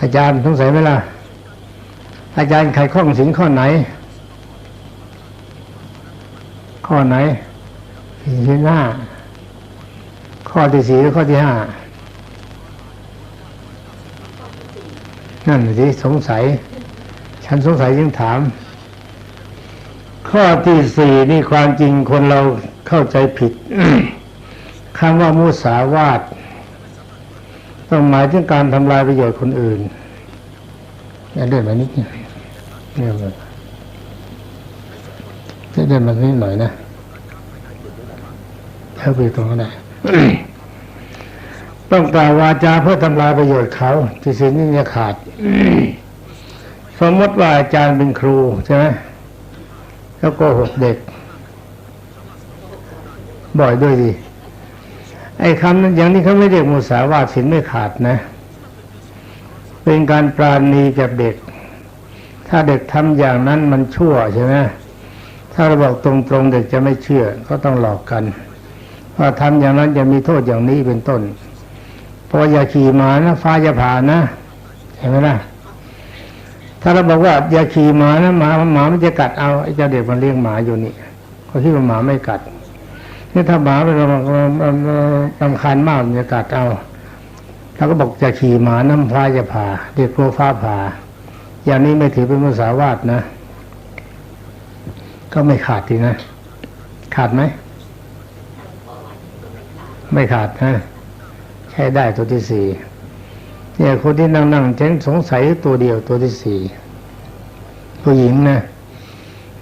อาจารย์สงสัยไหมล่ะ อาจารย์ไขข้องสิงข้อไหน ข้อไหนสี่ที่ห้าข้อที่สี่หรือข้อที่ห้านั่นสิสงสัย ฉันสงสัยยังถาม ข้อที่สี่นี่ความจริงคนเราเข้าใจผิดคำว่ามุสาวาท ต้องหมายถึงการทำลายประโยชน์คนอื่นย่าเดินมานิดนึงเดินมาจะเดินมานิดหน่อยนะเข้าไปตรงนั้นต้องกล่าววาจาเพื่อทำลายประโยชน์เขาที่สิ่งนี้จะขาด สมมติว่าอาจารย์เป็นครูใช่ไหมแล้วโก็หกเด็ก บ่อยด้วยดิ ไอ้คำนั้นอย่างนี้เขาไม่เรียกมุสาวาทสินไม่ขาดนะ เป็นการปราณีกับเด็ก ถ้าเด็กทำอย่างนั้นมันชั่วใช่ไหมถ้าเราบอกตรงๆเด็กจะไม่เชื่อก็ต้องหลอกกันว่าทำอย่างนั้นจะมีโทษอย่างนี้เป็นต้นพราะอย่าขี่มานะฟ้าจะผ่านะเห็นไหมล่ะถ้าเราบอกว่าอย่าขี่หมานะหมาหมามันจะกัดเอาไอ้เจ้าเด็กมันเลี้ยงหมาอยู่นี่เขาคิดว่าหมาไม่กัด นี่ถ้าหมาเป็นรำคาญมากมันจะกัดเอาเราก็บอกจะขี่หมาน้ำฟ้าจะผ่าเด็กกลัวฟ้าผ่า อย่างนี้ไม่ถือเป็นมุสาวาทนะ ก็ไม่ขาดทีนะ ขาดไหม ไม่ขาดนะใช้ได้ตัวที่สี่เนี่ยคนที่นั่งนั่งฉันสงสัยตัวเดียวตัวที่สี่ผู้หญิงนะ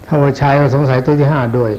ถ้าว่าชายก็สงสัยตัวที่ห้าด้วย